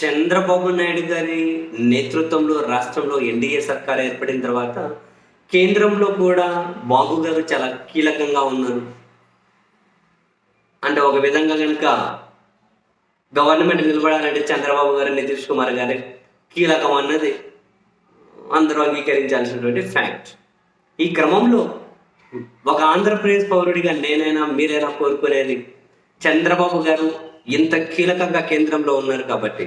చంద్రబాబు నాయుడు గారి నేతృత్వంలో రాష్ట్రంలో ఎన్డీఏ సర్కార్ ఏర్పడిన తర్వాత కేంద్రంలో కూడా బాబు గారు చాలా కీలకంగా ఉన్నారు. అంటే ఒక విధంగా కనుక గవర్నమెంట్ నిలబడాలంటే చంద్రబాబు గారు నితీష్ కుమార్ గారి కీలకం అన్నది అందరూ అంగీకరించాల్సినటువంటి ఫ్యాక్ట్ ఈ క్రమంలో ఒక ఆంధ్రప్రదేశ్ పౌరుడిగా నేనైనా మీరైనా కోరుకునేది చంద్రబాబు గారు ఇంత కీలకంగా కేంద్రంలో ఉన్నారు కాబట్టి.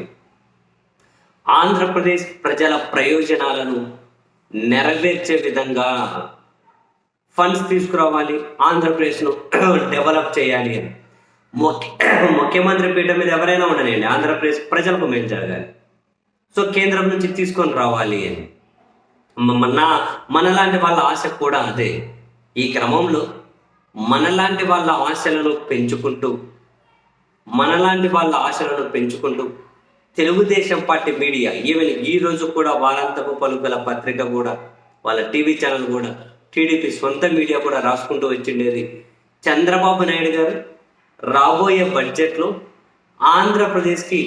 ఆంధ్రప్రదేశ్ ప్రజల ప్రయోజనాలను నెరవేర్చే విధంగా ఫండ్స్ తీసుకురావాలి ఆంధ్రప్రదేశ్ను డెవలప్ చేయాలి అని. ముఖ్య ముఖ్యమంత్రి పీఠం మీద ఎవరైనా ఉండనండి ఆంధ్రప్రదేశ్ ప్రజలకు మేలు జరగాలి. సో కేంద్రం నుంచి తీసుకొని రావాలి అని. మన మనలాంటి వాళ్ళ ఆశ కూడా అదే. ఈ క్రమంలో మనలాంటి వాళ్ళ ఆశలను పెంచుకుంటూ మనలాంటి వాళ్ళ ఆశలను పెంచుకుంటూ తెలుగుదేశం పార్టీ మీడియా ఈవెన్ ఈ రోజు కూడా వారాంతపు పలుకల పత్రిక కూడా వాళ్ళ టీవీ ఛానల్ కూడా టీడీపీ సొంత మీడియా కూడా రాసుకుంటూ వచ్చిండేది. చంద్రబాబు నాయుడు గారు రాబోయే బడ్జెట్లో ఆంధ్రప్రదేశ్కి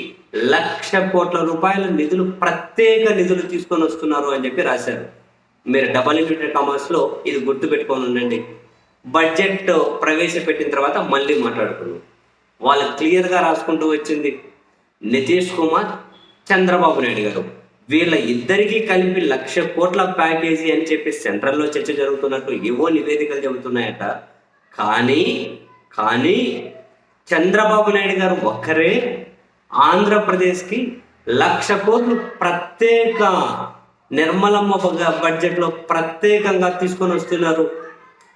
లక్ష కోట్ల రూపాయల నిధులు ప్రత్యేక నిధులు తీసుకొని వస్తున్నారు అని చెప్పి రాశారు. మీరు డబల్ ఇంటెడ్ కామర్స్లో ఇది గుర్తుపెట్టుకొని ఉండండి. బడ్జెట్ ప్రవేశపెట్టిన తర్వాత మళ్ళీ మాట్లాడుకున్నాం వాళ్ళు క్లియర్గా రాసుకుంటూ వచ్చింది. నితీష్ కుమార్ చంద్రబాబు నాయుడు గారు. వీళ్ళ ఇద్దరికీ కలిపి లక్ష కోట్ల ప్యాకేజీ అని చెప్పి సెంట్రల్లో చర్చ జరుగుతున్నట్టు ఏవో నివేదికలు చెబుతున్నాయట. కానీ కానీ చంద్రబాబు నాయుడు గారు ఒక్కరే ఆంధ్రప్రదేశ్కి లక్ష కోట్లు ప్రత్యేక నిర్మలమ్మ బడ్జెట్లో ప్రత్యేకంగా తీసుకొని వస్తున్నారు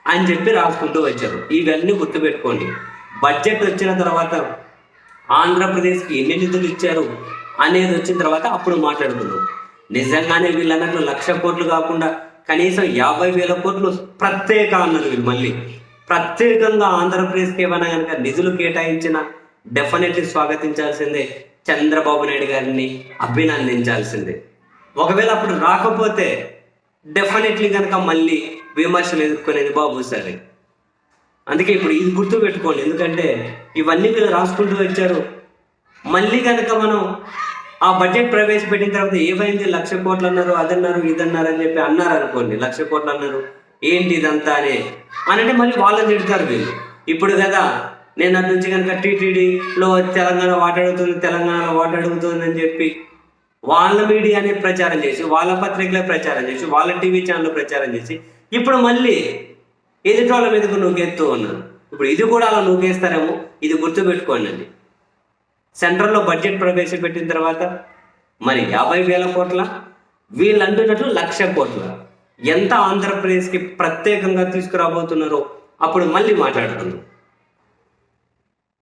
అని చెప్పి రాసుకుంటూ వచ్చారు. ఇవన్నీ గుర్తుపెట్టుకోండి. బడ్జెట్ వచ్చిన తర్వాత ఆంధ్రప్రదేశ్కి ఎన్ని నిధులు ఇచ్చారు అనేది వచ్చిన తర్వాత అప్పుడు మాట్లాడుకుందాం. నిజంగానే వీళ్ళన్నట్లు లక్ష కోట్లు కాకుండా కనీసం యాభై వేల కోట్లు ప్రత్యేక అన్నారు వీళ్ళు మళ్ళీ. ప్రత్యేకంగా ఆంధ్రప్రదేశ్కి ఏమైనా కనుక నిధులు కేటాయించిన డెఫినెట్లీ స్వాగతించాల్సిందే చంద్రబాబు నాయుడు గారిని అభినందించాల్సిందే. ఒకవేళ అప్పుడు రాకపోతే డెఫినెట్లీ కనుక మళ్ళీ విమర్శలు ఎదుర్కొనేది బాబు సరే అందుకే ఇప్పుడు ఇది గుర్తు పెట్టుకోండి ఎందుకంటే ఇవన్నీ వీళ్ళు రాసుకుంటూ వచ్చారు. మళ్ళీ కనుక మనం ఆ బడ్జెట్ ప్రవేశపెట్టిన తర్వాత ఏమైంది? లక్ష కోట్లు అన్నారు అదన్నారు ఇదన్నారు అని చెప్పి అన్నారు అనుకోండి. లక్ష కోట్లు అన్నారు. ఏంటి ఇదంతా అని. అనంటే మళ్ళీ వాళ్ళని తిడతారు వీళ్ళు. ఇప్పుడు కదా నేను అటు నుంచి కనుక టీటీడీలో తెలంగాణ వాటాడుతుంది తెలంగాణలో వాటాడుతుంది అని చెప్పి వాళ్ళ మీడియానే ప్రచారం చేసి వాళ్ళ పత్రికలే ప్రచారం చేసి వాళ్ళ టీవీ ఛానల్ ప్రచారం చేసి ఇప్పుడు మళ్ళీ ఎదుటోళ్ళ మీదకు నూకేస్తూ ఉన్నారు ఇప్పుడు ఇది కూడా అలా నూకేస్తారేమో? ఇది గుర్తుపెట్టుకోండి అండి సెంట్రల్లో బడ్జెట్ ప్రవేశపెట్టిన తర్వాత మరి యాభై వేల కోట్ల? వీళ్ళు అంటున్నట్లు లక్ష కోట్ల? ఎంత ఆంధ్రప్రదేశ్కి ప్రత్యేకంగా తీసుకురాబోతున్నారో? అప్పుడు మళ్ళీ మాట్లాడుకుందాం.